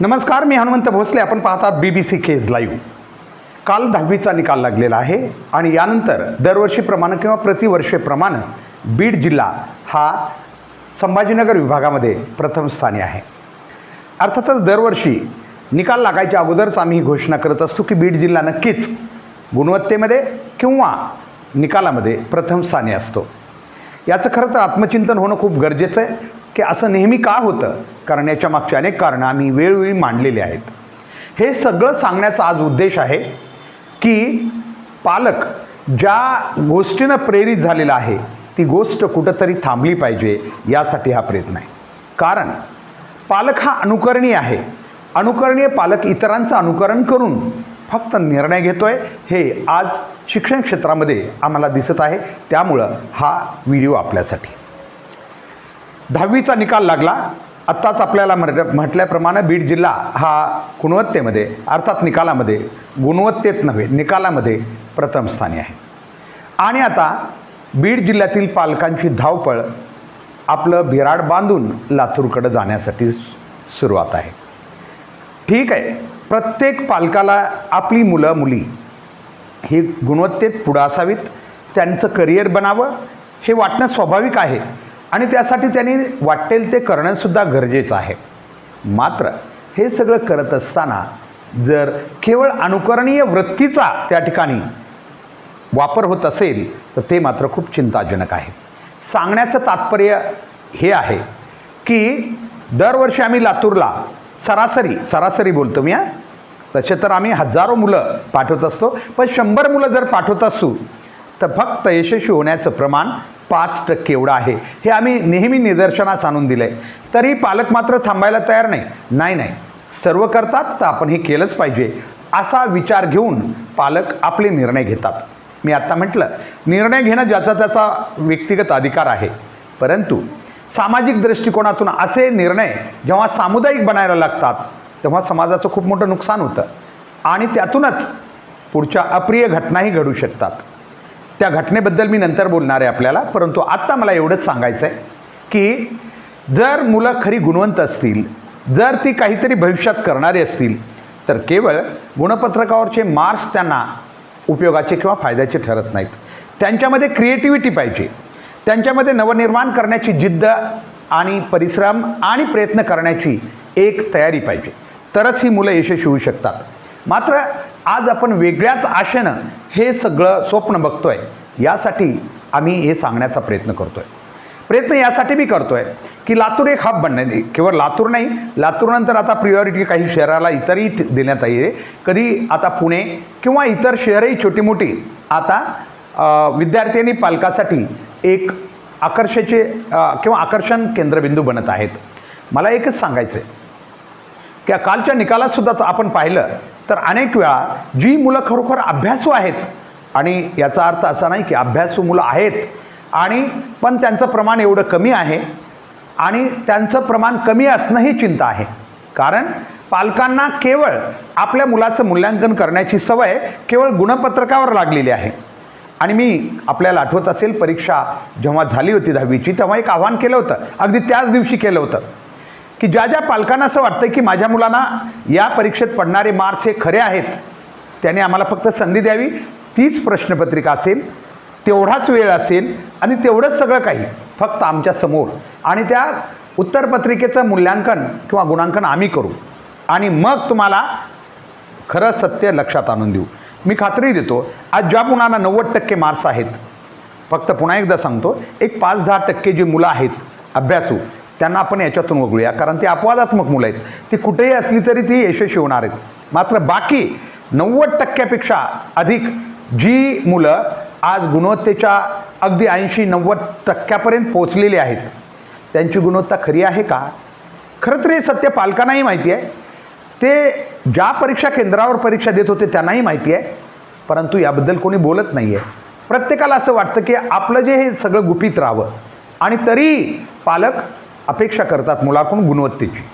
नमस्कार मी हनुमंत भोसले. आपण पाहतात B B C Kej live काल दहावीचा निकाल लागलेला आहे आणि यानंतर दरवर्षीप्रमाणे किंवा प्रतिवर्षेप्रमाणे बीड जिल्हा हा संभाजीनगर विभागामध्ये प्रथम स्थानी आहे. अर्थातच दरवर्षी निकाल लागायच्या अगोदरच आम्ही ही घोषणा करत असतो की बीड जिल्हा नक्कीच गुणवत्तेमध्ये किंवा निकालामध्ये प्रथम स्थानी असतो. याचं खरं तर आत्मचिंतन होणं खूप गरजेचं आहे. की असं नेहमी का होतं? कारण याच्या मागची अनेक कारणं आम्ही वेळोवेळी मांडलेली आहेत. हे सगळं सांगण्याचा आज उद्देश आहे की पालक ज्या गोष्टीनं प्रेरित झालेला आहे ती गोष्ट कुठंतरी थांबली पाहिजे यासाठी हा प्रयत्न आहे. कारण पालक हा अनुकरणीय आहे. अनुकरणीय पालक इतरांचं अनुकरण करून फक्त निर्णय घेतो आहे हे आज शिक्षण क्षेत्रामध्ये आम्हाला दिसत आहे. त्यामुळं हा व्हिडिओ आपल्यासाठी. दहावीचा निकाल लागला. आत्ताच आपल्याला म्हट म्हटल्याप्रमाणे बीड जिल्हा हा गुणवत्तेमध्ये अर्थात निकालामध्ये गुणवत्तेत नव्हे निकालामध्ये प्रथम स्थानी आहे. आणि आता बीड जिल्ह्यातील पालकांची धावपळ आपलं बिराड बांधून लातूरकडं जाण्यासाठी सुरुवात आहे. ठीक आहे प्रत्येक पालकाला आपली मुलं मुली ही गुणवत्तेत पुढं असावीत त्यांचं करिअर बनावं हे वाटणं स्वाभाविक आहे. आणि त्यासाठी त्यांनी वाटेल ते करणंसुद्धा गरजेचं आहे. मात्र हे सगळं करत असताना जर केवळ अनुकरणीय वृत्तीचा त्या ठिकाणी वापर होत असेल तर ते मात्र खूप चिंताजनक आहे. सांगण्याचं तात्पर्य हे आहे की दरवर्षी आम्ही लातूरला सरासरी सरासरी बोलतो मी हां. तसे तर आम्ही हजारो मुलं पाठवत असतो पण शंभर मुलं जर पाठवत असू तर फक्त यशस्वी होण्याचं प्रमाण पाच टक्के एवढं आहे. हे आम्ही नेहमी निदर्शनास आणून दिलं आहे तरी पालक मात्र थांबायला तयार नाही. नाही नाही. सर्व करतात तर आपण हे केलंच पाहिजे. असा विचार घेऊन पालक आपले निर्णय घेतात. मी आत्ता म्हटलं निर्णय घेणं ज्याचा त्याचा व्यक्तिगत अधिकार आहे. परंतु सामाजिक दृष्टिकोनातून असे निर्णय जेव्हा सामुदायिक बनायला लागतात तेव्हा समाजाचं खूप मोठं नुकसान होतं. आणि त्यातूनच पुढच्या अप्रिय घटनाही घडू शकतात. त्या घटनेबद्दल मी नंतर बोलणार आहे आपल्याला परंतु आत्ता मला एवढंच सांगायचं आहे की जर मुलं खरी गुणवंत असतील जर ती काहीतरी भविष्यात करणारी असतील तर केवळ गुणपत्रकावरचे मार्क्स त्यांना उपयोगाचे किंवा फायद्याचे ठरत नाहीत. त्यांच्यामध्ये क्रिएटिव्हिटी पाहिजे. त्यांच्यामध्ये नवनिर्माण करण्याची जिद्द आणि परिश्रम आणि प्रयत्न करण्याची एक तयारी पाहिजे. तरच ही मुलं यशस्वी होऊ शकतात. मात्र आज आपण वेगळ्याच आशेनं हे सगळं स्वप्न बघतो आहे यासाठी आम्ही हे सांगण्याचा प्रयत्न करतो आहे प्रयत्न यासाठी मी करतो आहे की लातूर एक हब बनणे केवळ लातूर नाही लातूरनंतर आता प्रियॉरिटी काही शहराला इतरही देण्यात येईल कधी आता पुणे किंवा इतर शहरही छोटी मोठी आता विद्यार्थी आणि पालकासाठी एक आकर्षाचे किंवा आकर्षण केंद्रबिंदू बनत आहेत. मला एकच सांगायचं आहे त्या कालच्या निकालात सुद्धा आपण पाहिलं तर अनेक वेळा जी मुलं खरोखर अभ्यासू आहेत आणि याचा अर्थ असा नाही की अभ्यासू मुलं आहेत आणि पण त्यांचं प्रमाण एवढं कमी आहे आणि त्यांचं प्रमाण कमी असणं ही चिंता आहे. कारण पालकांना केवळ आपल्या मुलाचं मूल्यांकन करण्याची सवय केवळ गुणपत्रकावर लागलेली आहे. आणि मी आपल्याला आठवत असेल परीक्षा जेव्हा झाली होती दहावीची तेव्हा एक आव्हान केलं होतं. अगदी त्याच दिवशी केलं होतं. की ज्या ज्या पालकांना असं वाटतं की माझ्या मुलांना या परीक्षेत पडणारे मार्क्स हे खरे आहेत त्याने आम्हाला फक्त संधी द्यावी तीच प्रश्नपत्रिका असेल तेवढाच वेळ असेल आणि तेवढंच सगळं काही फक्त आमच्यासमोर आणि त्या उत्तरपत्रिकेचं मूल्यांकन किंवा गुणांकन आम्ही करू. आणि मग तुम्हाला खरं सत्य लक्षात आणून देऊ. मी खात्री देतो आज ज्या मुलांना नव्वद टक्के मार्क्स आहेत फक्त पुन्हा एकदा सांगतो एक पाच दहा टक्के जी मुलं आहेत अभ्यासू त्यांना आपण याच्यातून वगळूया. कारण ती अपवादात्मक मुलं आहेत. ती कुठेही असली तरी ती यशस्वी होणार आहेत. मात्र बाकी नव्वद टक्क्यापेक्षा अधिक जी मुलं आज गुणवत्तेच्या अगदी ऐंशी नव्वद टक्क्यापर्यंत पोचलेली आहेत. त्यांची गुणवत्ता खरी आहे का? खरं तर हे सत्य पालकांनाही माहिती आहे. ते ज्या परीक्षा केंद्रावर परीक्षा देत होते त्यांनाही माहिती आहे. परंतु याबद्दल कोणी बोलत नाही आहे प्रत्येकाला असं वाटतं की आपलं जे हे सगळं गुपित राहावं. आणि तरी पालक अपेक्षा करतात मुलाकडून गुणवत्तेची.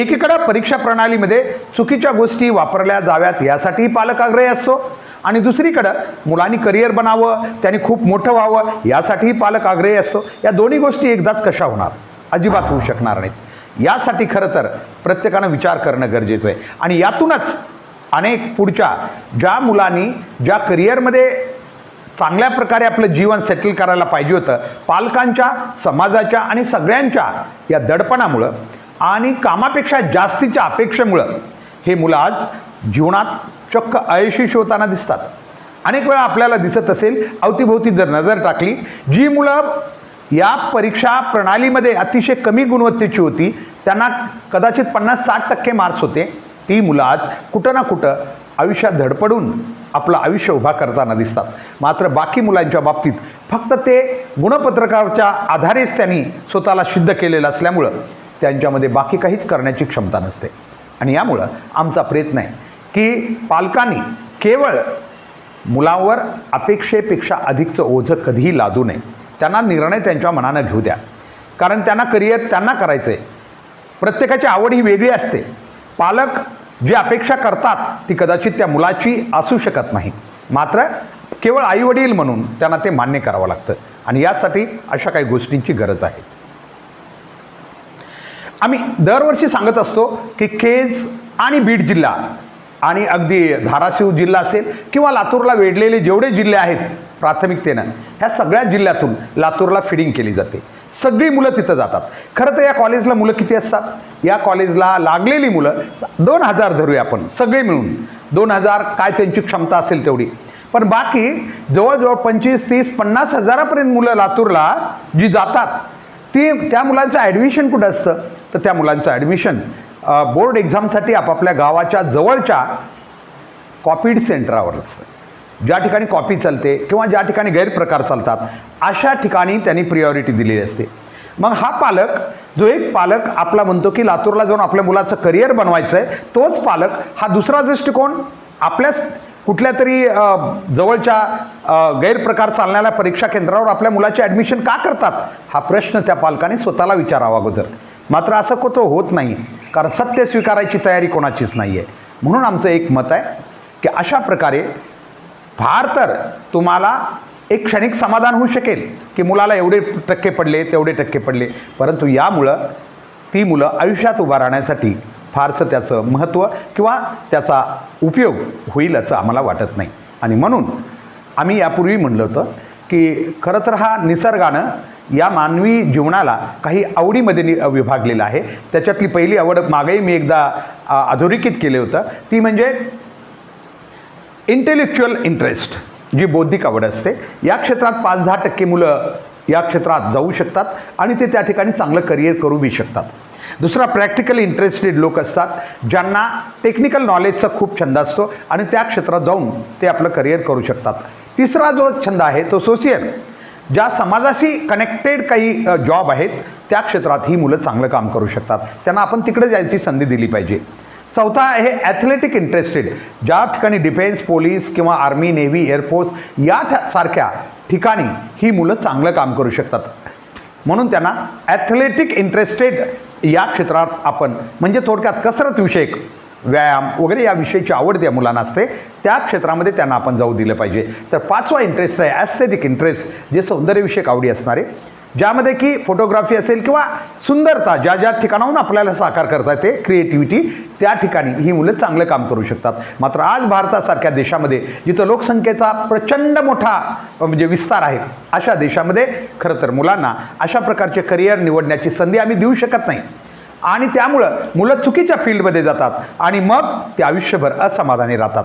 एकीकडं परीक्षा प्रणालीमध्ये चुकीच्या गोष्टी वापरल्या जाव्यात यासाठीही पालक आग्रही असतो आणि दुसरीकडं मुलांनी करिअर बनावं त्यांनी खूप मोठं व्हावं यासाठीही पालक आग्रही असतो. या दोन्ही गोष्टी एकदाच कशा होणार? अजिबात होऊ शकणार नाहीत. यासाठी खरं तर प्रत्येकानं विचार करणं गरजेचं आहे. आणि यातूनच अनेक पुढच्या ज्या मुलांनी ज्या करिअरमध्ये चांगल्या प्रकारे आपलं जीवन सेटल करायला पाहिजे होतं. पालकांच्या समाजाच्या आणि सगळ्यांच्या या दडपणामुळं आणि कामापेक्षा जास्तीच्या अपेक्षेमुळं हे मुलं आज जीवनात चक्क अयशस्वी होताना दिसतात. अनेक वेळा आपल्याला दिसत असेल अवतीभोवती जर नजर टाकली जी मुलं या परीक्षा प्रणालीमध्ये अतिशय कमी गुणवत्तेची होती त्यांना कदाचित पन्नास साठ टक्के मार्क्स होते ती मुलं आज कुठं ना कुठं आयुष्यात धडपडून आपलं आयुष्य उभा करताना दिसतात. मात्र बाकी मुलांच्या बाबतीत फक्त ते गुणपत्रकाच्या आधारेच त्यांनी स्वतःला सिद्ध केलेलं असल्यामुळं त्यांच्यामध्ये बाकी काहीच करण्याची क्षमता नसते. आणि यामुळं आमचा प्रयत्न आहे की पालकांनी केवळ मुलांवर अपेक्षेपेक्षा अधिकचं ओझं कधीही लादू नये. त्यांना निर्णय त्यांच्या मनानं घेऊ द्या. कारण त्यांना करिअर त्यांना करायचं आहे प्रत्येकाची आवड ही वेगळी असते. पालक जी अपेक्षा करतात ती कदाचित त्या मुलाची असू शकत नाही. मात्र केवळ आईवडील म्हणून त्यांना ते मान्य करावं लागतं. आणि यासाठी अशा काही गोष्टींची गरज आहे. आम्ही दरवर्षी सांगत असतो की केज आणि बीड जिल्हा आणि अगदी धाराशिव जिल्हा असेल किंवा लातूरला वेढलेले जेवढे जिल्हे आहेत प्राथमिकतेनं ह्या सगळ्या जिल्ह्यातून लातूरला फिडिंग केली जाते. सगळी मुलं तिथं जातात. खरं तर या कॉलेजला मुलं किती असतात? या कॉलेजला लागलेली मुलं दोन हजार धरूया आपण सगळे मिळून. दोन हजार काय त्यांची क्षमता असेल तेवढी. पण बाकी जवळजवळ पंचवीस तीस पन्नास हजारापर्यंत मुलं लातूरला जी जातात ती त्या मुलांचं ॲडमिशन कुठं असतं? तर त्या मुलांचं ॲडमिशन बोर्ड एक्झामसाठी आपापल्या गावाच्या जवळच्या कॉपीड सेंटरावर असतं. ज्या ठिकाणी कॉपी चालते किंवा ज्या ठिकाणी गैरप्रकार चालतात अशा ठिकाणी त्यांनी प्रियॉरिटी दिलेली असते. मग हा पालक जो एक पालक आपला म्हणतो की लातूरला जाऊन आपल्या मुलाचं करिअर बनवायचं आहे तोच पालक हा दुसरा दृष्टिकोन आपल्याच कुठल्या तरी जवळच्या गैरप्रकार चालणाऱ्या परीक्षा केंद्रावर आपल्या मुलाचे ॲडमिशन का करतात? हा प्रश्न त्या पालकाने स्वतःला विचारावा अगोदर. मात्र असं कोतो होत नाही कारण सत्य स्वीकारायची तयारी कोणाचीच नाही आहे म्हणून आमचं एक मत आहे की अशा प्रकारे फार तर तुम्हाला एक क्षणिक समाधान होऊ शकेल की मुलाला एवढे टक्के पडले तेवढे टक्के पडले. परंतु यामुळं ती मुलं आयुष्यात उभा राहण्यासाठी फारसं त्याचं महत्त्व किंवा त्याचा उपयोग होईल असं आम्हाला वाटत नाही. आणि म्हणून आम्ही यापूर्वी म्हणलं होतं की खरं तर हा निसर्गानं या मानवी जीवनाला काही आवडीमध्ये नि विभागलेला आहे. त्याच्यातली पहिली आवड मागेही मी एकदा अधोरेखित केले होतं. ती म्हणजे इंटेलेक्च्युअल इंटरेस्ट जी बौद्धिक आवड असते या क्षेत्रात पाच दहा टक्के मुलं या क्षेत्रात जाऊ शकतात आणि ते त्या ठिकाणी चांगलं करिअर करू बी शकतात. दुसरा प्रॅक्टिकल इंटरेस्टेड लोक असतात ज्यांना टेक्निकल नॉलेजचा खूप छंद असतो आणि त्या क्षेत्रात जाऊन ते आपलं करिअर करू शकतात. तिसरा जो छंद आहे तो सोशियल ज्या समाजाशी कनेक्टेड काही जॉब आहेत त्या क्षेत्रात ही मुलं चांगलं काम करू शकतात. त्यांना आपण तिकडे जायची संधी दिली पाहिजे. चौथा आहे ॲथलेटिक इंटरेस्टेड ज्या ठिकाणी डिफेन्स पोलीस किंवा आर्मी नेव्ही एअरफोर्स या सारख्या ठिकाणी ही मुलं चांगलं काम करू शकतात. म्हणून त्यांना ॲथलेटिक इंटरेस्टेड या क्षेत्रात आपण म्हणजे थोडक्यात कसरत विषयक व्यायाम वगैरे या विषयीची आवड त्या मुलांना असते त्या क्षेत्रामध्ये त्यांना आपण जाऊ दिलं पाहिजे. तर पाचवा इंटरेस्ट आहे ॲस्थेटिक इंटरेस्ट जे सौंदर्यविषयक आवडी असणारे. ज्यामध्ये की फोटोग्राफी असेल किंवा सुंदरता ज्या ज्या ठिकाणाहून आपल्याला साकार करता येते क्रिएटिव्हिटी त्या ठिकाणी ही मुलं चांगलं काम करू शकतात. मात्र आज भारतासारख्या देशामध्ये जिथं लोकसंख्येचा प्रचंड मोठा म्हणजे विस्तार आहे अशा देशामध्ये खरं तर मुलांना अशा प्रकारचे करिअर निवडण्याची संधी आम्ही देऊ शकत नाही. आणि त्यामुळं मुलं चुकीच्या फील्डमध्ये जातात आणि मग ते आयुष्यभर असमाधानी राहतात.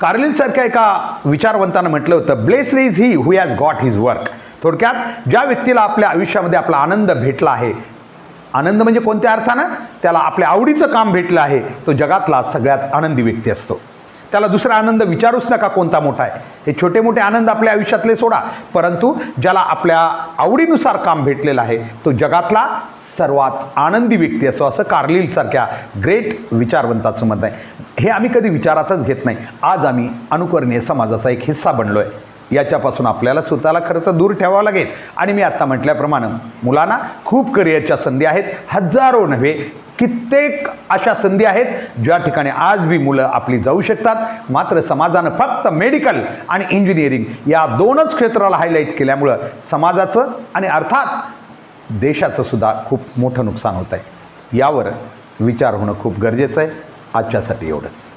कार्लिलसारख्या एका विचारवंतानं म्हटलं होतं bless is he who has got his work थोडक्यात ज्या व्यक्तीला आपल्या आयुष्यामध्ये आपला आनंद भेटला आहे आनंद म्हणजे कोणत्या अर्थानं? त्याला आपल्या आवडीचं काम भेटलं आहे तो जगातला सगळ्यात आनंदी व्यक्ती असतो. त्याला दुसरा आनंद विचारूच नका कोणता मोठा आहे. हे छोटे मोठे आनंद आपल्या आयुष्यातले सोडा. परंतु ज्याला आपल्या आवडीनुसार काम भेटलेलं आहे तो जगातला सर्वात आनंदी व्यक्ती असो असं कार्लिलसारख्या ग्रेट विचारवंताचं मत आहे. हे आम्ही कधी विचारातच घेत नाही. आज आम्ही अनुकरणीय समाजाचा एक हिस्सा बनलो आहे याच्यापासून आपल्याला स्वतःला खरं तर दूर ठेवावं लागेल. आणि मी आत्ता म्हटल्याप्रमाणे मुलांना खूप करिअरच्या संधी आहेत. हजारो नव्हे कित्येक अशा संधी आहेत ज्या ठिकाणी आज बी मुलं आपली जाऊ शकतात. मात्र समाजानं फक्त मेडिकल आणि इंजिनिअरिंग या दोनच क्षेत्राला हायलाईट केल्यामुळं समाजाचं आणि अर्थात देशाचं सुद्धा खूप मोठं नुकसान होत आहे यावर विचार होणं खूप गरजेचं आहे. आजच्यासाठी एवढंच.